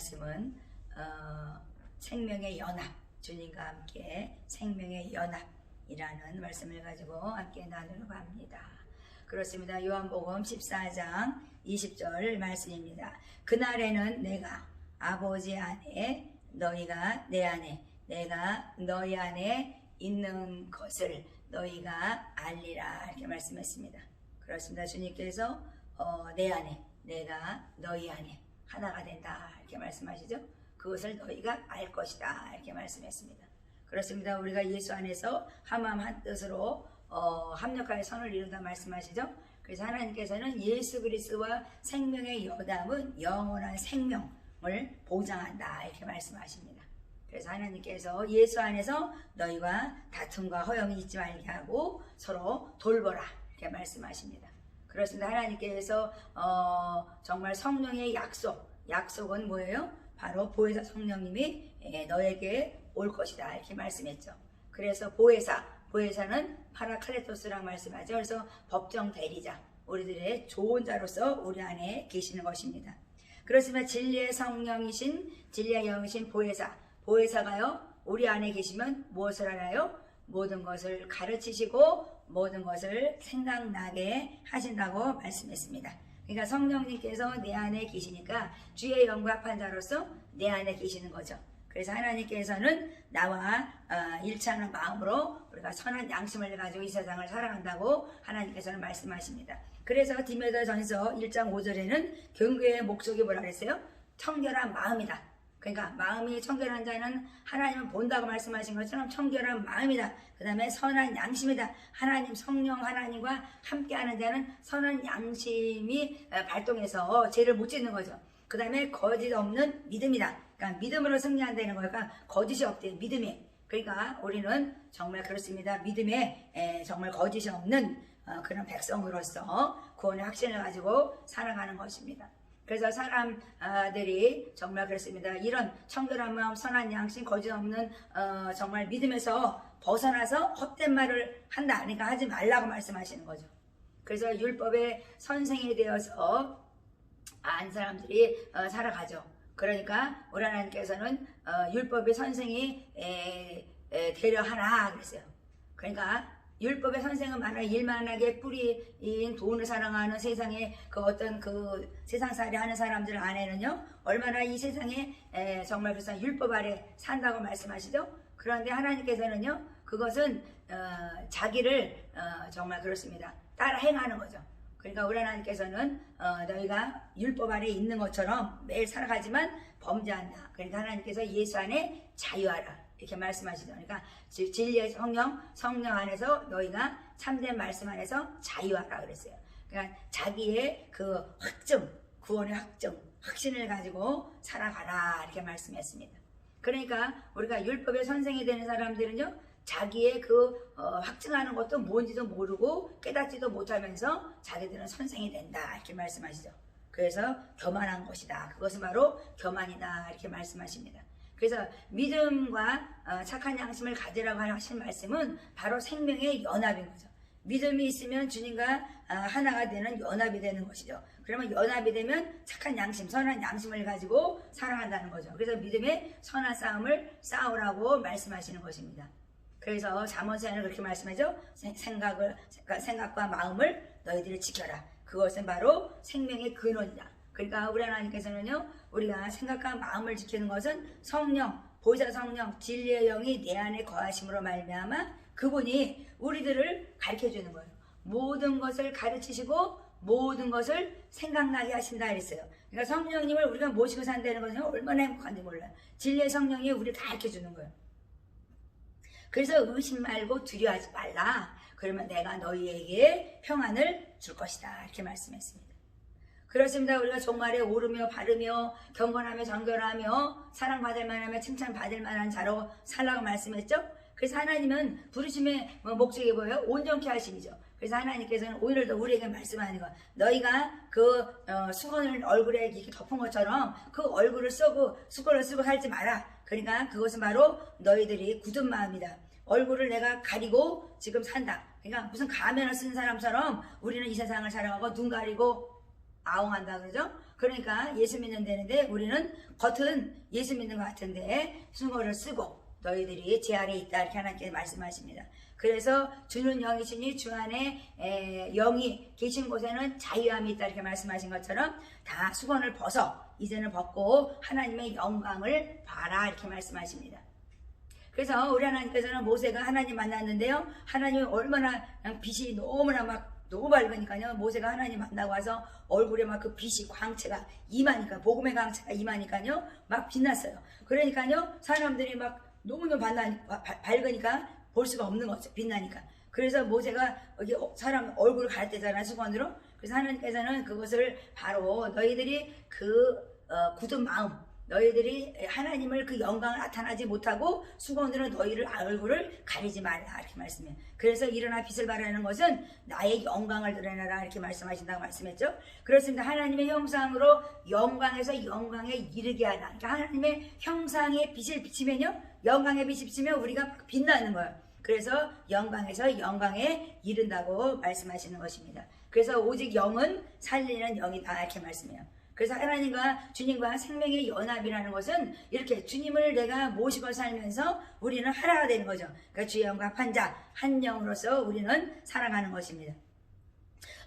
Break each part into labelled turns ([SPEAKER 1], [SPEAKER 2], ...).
[SPEAKER 1] 말씀은 어, 생명의 연합 주님과 함께 생명의 연합이라는 말씀을 가지고 함께 나누려고 합니다. 그렇습니다. 요한복음 14장 20절 말씀입니다. 그날에는 내가 아버지 안에 너희가 내 안에 내가 너희 안에 있는 것을 너희가 알리라 이렇게 말씀했습니다. 그렇습니다. 주님께서 어, 내 안에 내가 너희 안에 하나가 된다 이렇게 말씀하시죠. 그것을 너희가 알 것이다 이렇게 말씀했습니다. 그렇습니다. 우리가 예수 안에서 한마음 한뜻으로 어, 합력하여 선을 이룬다 말씀하시죠. 그래서 하나님께서는 예수 그리스도와 생명의 여담은 영원한 생명을 보장한다 이렇게 말씀하십니다. 그래서 하나님께서 예수 안에서 너희와 다툼과 허영이 있지 말게 하고 서로 돌보라 이렇게 말씀하십니다. 그렇습니다. 하나님께서 어, 정말 성령의 약속, 약속은 뭐예요? 바로 보혜사 성령님이 예, 너에게 올 것이다 이렇게 말씀했죠. 그래서 보혜사, 보혜사는 파라카레토스라고 말씀하죠. 그래서 법정 대리자, 우리들의 좋은 자로서 우리 안에 계시는 것입니다. 그렇지만 진리의 성령이신 진리의 영이신 보혜사, 보혜사가요 우리 안에 계시면 무엇을 알아요? 모든 것을 가르치시고 모든 것을 생각나게 하신다고 말씀했습니다. 그러니까 성령님께서 내 안에 계시니까 주의 영광한 자로서 내 안에 계시는 거죠. 그래서 하나님께서는 나와 어, 일치하는 마음으로 우리가 선한 양심을 가지고 이 세상을 살아간다고 하나님께서는 말씀하십니다. 그래서 디메더 전서 1장 5절에는 경고의 목적이 뭐라 그랬어요? 청결한 마음이다. 그러니까 마음이 청결한 자는 하나님을 본다고 말씀하신 것처럼 청결한 마음이다. 그 다음에 선한 양심이다. 하나님 성령 하나님과 함께하는 자는 선한 양심이 어, 발동해서 죄를 못 짓는 거죠. 그 다음에 거짓 없는 믿음이다. 그러니까 믿음으로 승리한다는 거니까 거짓이 없대 믿음이. 그러니까 우리는 정말 그렇습니다. 믿음에 에, 정말 거짓이 없는 어, 그런 백성으로서 구원의 확신을 가지고 살아가는 것입니다. 그래서 사람들이 정말 그렇습니다. 이런 청결한 마음, 선한 양심, 거짓 없는 어, 정말 믿음에서 벗어나서 헛된 말을 한다. 그러니까 하지 말라고 말씀하시는 거죠. 그래서 율법의 선생이 되어서 안 사람들이 어, 살아가죠. 그러니까 우리 하나님께서는 어, 율법의 선생이 에, 에, 되려 하나 그랬어요. 그러니까 율법의 선생은 만약 일만하게 뿌리인 돈을 사랑하는 세상에 그 어떤 그 세상살이 하는 사람들 안에는요 얼마나 이 세상에 에, 정말 그래서 율법 아래 산다고 말씀하시죠. 그런데 하나님께서는요 그것은 어, 자기를 어, 정말 그렇습니다 따라 행하는 거죠. 그러니까 우리 하나님께서는 어, 너희가 율법 아래 있는 것처럼 매일 살아가지만 범죄한다. 그러니까 하나님께서 예수 안에 자유하라. 이렇게 말씀하시죠. 그러니까 진리의 성령, 성령 안에서 너희가 참된 말씀 안에서 자유하라 그랬어요. 그러니까 자기의 그 확증, 구원의 확증, 확신을 가지고 살아가라 이렇게 말씀했습니다. 그러니까 우리가 율법의 선생이 되는 사람들은요, 자기의 그 어, 확증하는 것도 뭔지도 모르고 깨닫지도 못하면서 자기들은 선생이 된다 이렇게 말씀하시죠. 그래서 교만한 것이다. 그것은 바로 교만이다 이렇게 말씀하십니다. 그래서 믿음과 어, 착한 양심을 가지라고 하신 말씀은 바로 생명의 연합인 거죠. 믿음이 있으면 주님과 어, 하나가 되는 연합이 되는 것이죠. 그러면 연합이 되면 착한 양심, 선한 양심을 가지고 살아간다는 거죠. 그래서 믿음의 선한 싸움을 싸우라고 말씀하시는 것입니다. 그래서 잠언서에는 그렇게 말씀하죠. 생각을 생각과 마음을 너희들이 지켜라. 그것은 바로 생명의 근원이다. 그러니까 우리 하나님께서는요, 우리가 생각과 마음을 지키는 것은 성령, 보좌 성령, 진리의 영이 내 안에 거하심으로 말미암아 그분이 우리들을 가르쳐 주는 거예요. 모든 것을 가르치시고 모든 것을 생각나게 하신다 그랬어요. 그러니까 성령님을 우리가 모시고 산다는 것은 얼마나 행복한지 몰라요. 진리의 성령이 우리를 가르쳐 주는 거예요. 그래서 의심 말고 두려워하지 말라. 그러면 내가 너희에게 평안을 줄 것이다. 이렇게 말씀했습니다. 그렇습니다. 우리가 종말에 오르며 바르며 경건하며 정결하며 사랑받을 만하며 칭찬받을 만한 자로 살라고 말씀했죠. 그래서 하나님은 부르심의 뭐 목적이 뭐예요? 온전케 하심이죠. 그래서 하나님께서는 오늘도 우리에게 말씀하는 거 너희가 그 어, 수건을 얼굴에 이렇게 덮은 것처럼 그 얼굴을 쓰고 수건을 쓰고 살지 마라. 그러니까 그것은 바로 너희들이 굳은 마음이다. 얼굴을 내가 가리고 지금 산다. 그러니까 무슨 가면을 쓴 사람처럼 우리는 이 세상을 살아가고 눈 가리고 아웅한다 그러죠? 그러니까 예수 믿는 데는데 우리는 겉은 예수 믿는 것 같은데 수고를 쓰고 너희들이 제 아래 있다 이렇게 하나님께 말씀하십니다. 그래서 주는 영이시니 주 안에 에, 영이 계신 곳에는 자유함이 있다 이렇게 말씀하신 것처럼 다 수건을 벗어 이제는 벗고 하나님의 영광을 봐라 이렇게 말씀하십니다. 그래서 우리 하나님께서는 모세가 하나님 만났는데요. 하나님이 얼마나 빛이 너무나 막 너무 밝으니까요. 모세가 하나님 만나고 와서 얼굴에 막 그 빛이 광채가 임하니까 복음의 광채가 임하니까요. 막 빛났어요. 그러니까요. 사람들이 막 너무너무 반나, 밝으니까 볼 수가 없는 거죠. 빛나니까. 그래서 모세가 여기 사람 얼굴을 가렸대잖아요. 수건으로. 그래서 하나님께서는 그것을 바로 너희들이 그 어, 굳은 마음 너희들이 하나님을 그 영광을 나타나지 못하고 수건으로 너희를 얼굴을 가리지 말라 이렇게 말씀해요. 그래서 일어나 빛을 발하는 것은 나의 영광을 드러내라 이렇게 말씀하신다고 말씀했죠. 그렇습니다. 하나님의 형상으로 영광에서 영광에 이르게 하다. 그러니까 하나님의 형상의 빛을 비치면요, 영광의 빛이 비치면 우리가 빛나는 거예요. 그래서 영광에서 영광에 이른다고 말씀하시는 것입니다. 그래서 오직 영은 살리는 영이다 이렇게 말씀해요. 그래서 하나님과 주님과 생명의 연합이라는 것은 이렇게 주님을 내가 모시고 살면서 우리는 하나가 되는 거죠. 그러니까 주의 영과 합한 자, 한 영으로서 우리는 살아가는 것입니다.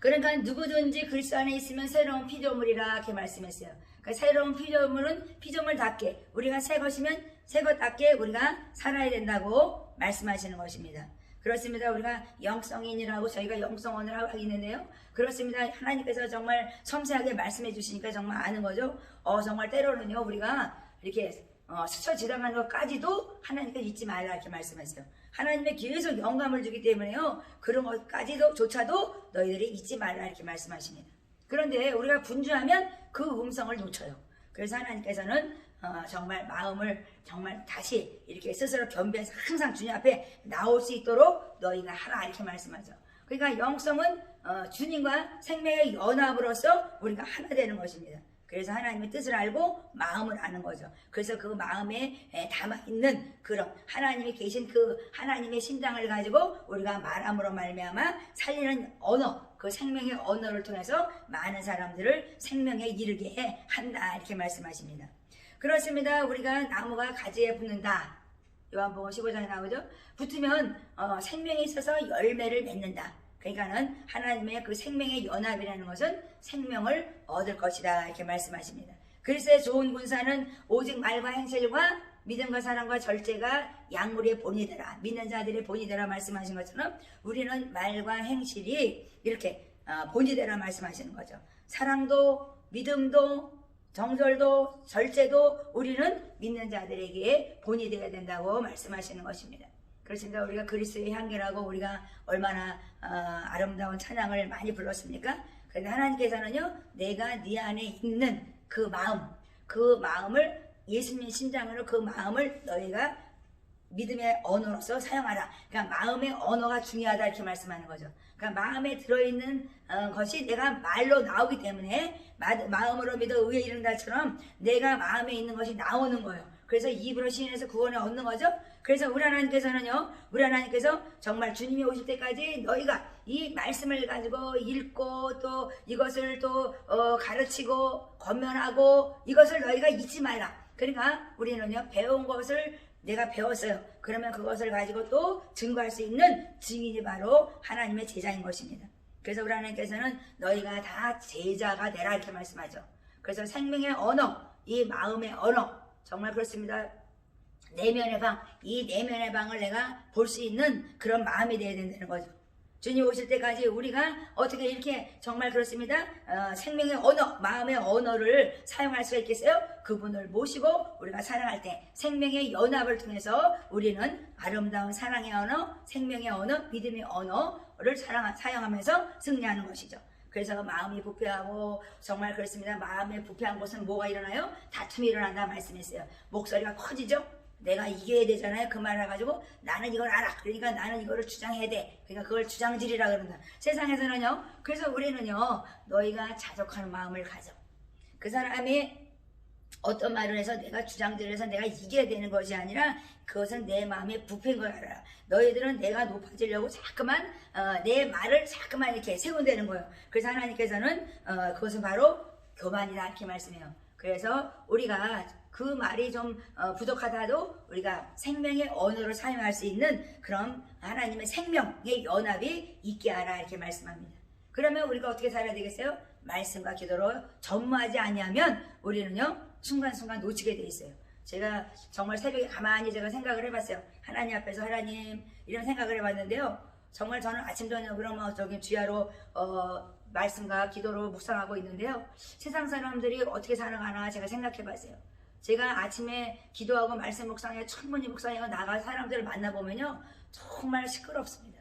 [SPEAKER 1] 그러니까 누구든지 그리스도 안에 있으면 새로운 피조물이라 이렇게 말씀했어요. 그러니까 새로운 피조물은 피조물답게 우리가 새 것이면 새 것답게 우리가 살아야 된다고 말씀하시는 것입니다. 그렇습니다. 우리가 영성인이라고 저희가 영성원을 하고 있는데요. 그렇습니다. 하나님께서 정말 섬세하게 말씀해 주시니까 정말 아는 거죠. 어 정말 때로는요 우리가 이렇게 어, 스쳐 지나가는 것까지도 하나님께 잊지 말라 이렇게 말씀하세요. 하나님의 계속 영감을 주기 때문에요. 그런 것까지도 조차도 너희들이 잊지 말라 이렇게 말씀하십니다. 그런데 우리가 분주하면 그 음성을 놓쳐요. 그래서 하나님께서는 어, 정말 마음을 정말 다시 이렇게 스스로 겸비해서 항상 주님 앞에 나올 수 있도록 너희가 하라 이렇게 말씀하죠. 그러니까 영성은 어, 주님과 생명의 연합으로서 우리가 하나 되는 것입니다. 그래서 하나님의 뜻을 알고 마음을 아는 거죠. 그래서 그 마음에 에, 담아 있는 그런 하나님이 계신 그 하나님의 심장을 가지고 우리가 말함으로 말미암아 살리는 언어, 그 생명의 언어를 통해서 많은 사람들을 생명에 이르게 한다 이렇게 말씀하십니다. 그렇습니다. 우리가 나무가 가지에 붙는다. 요한복음 15장에 나오죠. 붙으면 어, 생명이 있어서 열매를 맺는다. 그러니까는 하나님의 그 생명의 연합이라는 것은 생명을 얻을 것이다 이렇게 말씀하십니다. 그리스의 좋은 군사는 오직 말과 행실과 믿음과 사랑과 절제가 약물의 본이 되라 믿는 자들의 본이 되라 말씀하신 것처럼 우리는 말과 행실이 이렇게 어, 본이 되라 말씀하시는 거죠. 사랑도 믿음도 정절도 절제도 우리는 믿는 자들에게 본이 되어야 된다고 말씀하시는 것입니다. 그렇습니다. 우리가 그리스의 향기라고 우리가 얼마나 어, 아름다운 찬양을 많이 불렀습니까? 그런데 하나님께서는요, 내가 네 안에 있는 그 마음, 그 마음을 예수님 심장으로 그 마음을 너희가 믿음의 언어로서 사용하라. 그러니까 마음의 언어가 중요하다 이렇게 말씀하는 거죠. 그러니까 마음에 들어있는 어, 것이 내가 말로 나오기 때문에 마, 마음으로 믿어 의에 이른다처럼 내가 마음에 있는 것이 나오는 거예요. 그래서 입으로 시인해서 구원을 얻는 거죠. 그래서 우리 하나님께서는요, 우리 하나님께서 정말 주님이 오실 때까지 너희가 이 말씀을 가지고 읽고 또 이것을 또 어, 가르치고 권면하고 이것을 너희가 잊지 말라. 그러니까 우리는요 배운 것을 내가 배웠어요. 그러면 그것을 가지고 또 증거할 수 있는 증인이 바로 하나님의 제자인 것입니다. 그래서 우리 하나님께서는 너희가 다 제자가 되라 이렇게 말씀하죠. 그래서 생명의 언어, 이 마음의 언어 정말 그렇습니다. 내면의 방, 이 내면의 방을 내가 볼 수 있는 그런 마음이 되어야 된다는 거죠. 주님 오실 때까지 우리가 어떻게 이렇게 정말 그렇습니다. 어, 생명의 언어, 마음의 언어를 사용할 수가 있겠어요? 그분을 모시고 우리가 사랑할 때 생명의 연합을 통해서 우리는 아름다운 사랑의 언어, 생명의 언어, 믿음의 언어를 사랑, 사용하면서 승리하는 것이죠. 그래서 마음이 부패하고 정말 그렇습니다. 마음에 부패한 곳은 뭐가 일어나요? 다툼이 일어난다 말씀했어요. 목소리가 커지죠? 내가 이겨야 되잖아요. 그 말을 해가지고 나는 이걸 알아. 그러니까 나는 이거를 주장해야 돼. 그러니까 그걸 주장질이라 그런다. 세상에서는요. 그래서 우리는요. 너희가 자족하는 마음을 가져. 그 사람이 어떤 말을 해서 내가 주장질을 해서 내가 이겨야 되는 것이 아니라 그것은 내 마음의 부패인 걸 알아. 너희들은 내가 높아지려고 자꾸만 어, 내 말을 자꾸만 이렇게 세운다는 거예요. 그래서 하나님께서는 어, 그것은 바로 교만이다 이렇게 말씀해요. 그래서 우리가 그 말이 좀 어, 부족하다도 우리가 생명의 언어를 사용할 수 있는 그런 하나님의 생명의 연합이 있게 하라 이렇게 말씀합니다. 그러면 우리가 어떻게 살아야 되겠어요? 말씀과 기도로 전무하지 아니하면 우리는요 순간순간 놓치게 돼 있어요. 제가 정말 새벽에 가만히 제가 생각을 해봤어요. 하나님 앞에서 하나님 이런 생각을 해봤는데요. 정말 저는 아침 저녁으로 뭐 저기 주야로 어, 말씀과 기도로 묵상하고 있는데요. 세상 사람들이 어떻게 살아가나 제가 생각해봤어요. 제가 아침에 기도하고 말씀 묵상에 충분히 묵상하고 나가 사람들을 만나보면요. 정말 시끄럽습니다.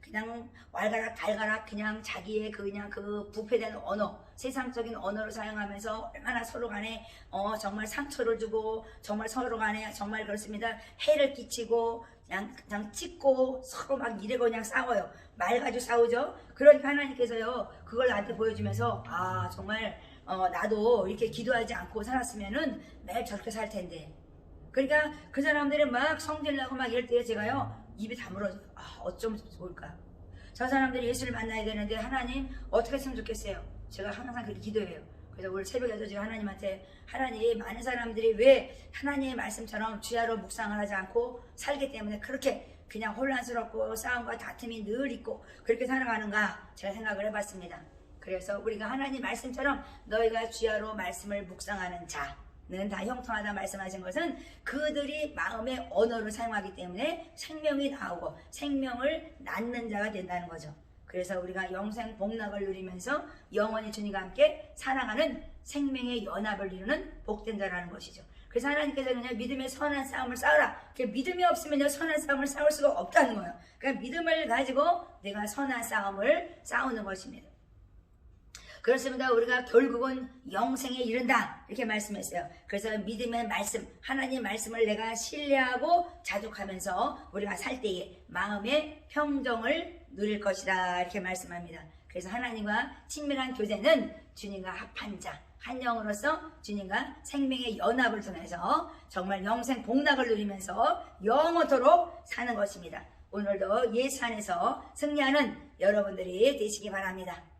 [SPEAKER 1] 그냥 왈가락 달가락 그냥 자기의 그 그냥 그 부패된 언어 세상적인 언어를 사용하면서 얼마나 서로 간에 어 정말 상처를 주고 정말 서로 간에 정말 그렇습니다 해를 끼치고 그냥 그냥 찍고 서로 막 이래고 그냥 싸워요 말 가지고 싸우죠 그러니까 하나님께서요 그걸 나한테 보여주면서 아 정말 어 나도 이렇게 기도하지 않고 살았으면은 매일 저렇게 살 텐데 그러니까 그 사람들이 막 성질나고 막 이럴 때 제가요 입이 다물어져요. 아, 어쩌면 좋을까? 저 사람들이 예수를 만나야 되는데 하나님 어떻게 했으면 좋겠어요? 제가 항상 그렇게 기도해요. 그래서 오늘 새벽에도 제가 하나님한테 하나님 많은 사람들이 왜 하나님의 말씀처럼 주야로 묵상을 하지 않고 살기 때문에 그렇게 그냥 혼란스럽고 싸움과 다툼이 늘 있고 그렇게 살아가는가 제가 생각을 해봤습니다. 그래서 우리가 하나님 말씀처럼 너희가 주야로 말씀을 묵상하는 자는 다 형통하다 말씀하신 것은 그들이 마음의 언어를 사용하기 때문에 생명이 나오고 생명을 낳는 자가 된다는 거죠. 그래서 우리가 영생 복락을 누리면서 영원히 주님과 함께 살아가는 생명의 연합을 이루는 복된 자라는 것이죠. 그래서 하나님께서는 믿음의 선한 싸움을 싸우라. 그 믿음이 없으면 선한 싸움을 싸울 수가 없다는 거예요. 그러니까 믿음을 가지고 내가 선한 싸움을 싸우는 것입니다. 그렇습니다. 우리가 결국은 영생에 이른다. 이렇게 말씀했어요. 그래서 믿음의 말씀, 하나님 말씀을 내가 신뢰하고 자족하면서 우리가 살 때에 마음의 평정을 누릴 것이다. 이렇게 말씀합니다. 그래서 하나님과 친밀한 교제는 주님과 합한 자, 한 영으로서 주님과 생명의 연합을 통해서 정말 영생 복락을 누리면서 영원토록 사는 것입니다. 오늘도 예수 안에서 승리하는 여러분들이 되시기 바랍니다.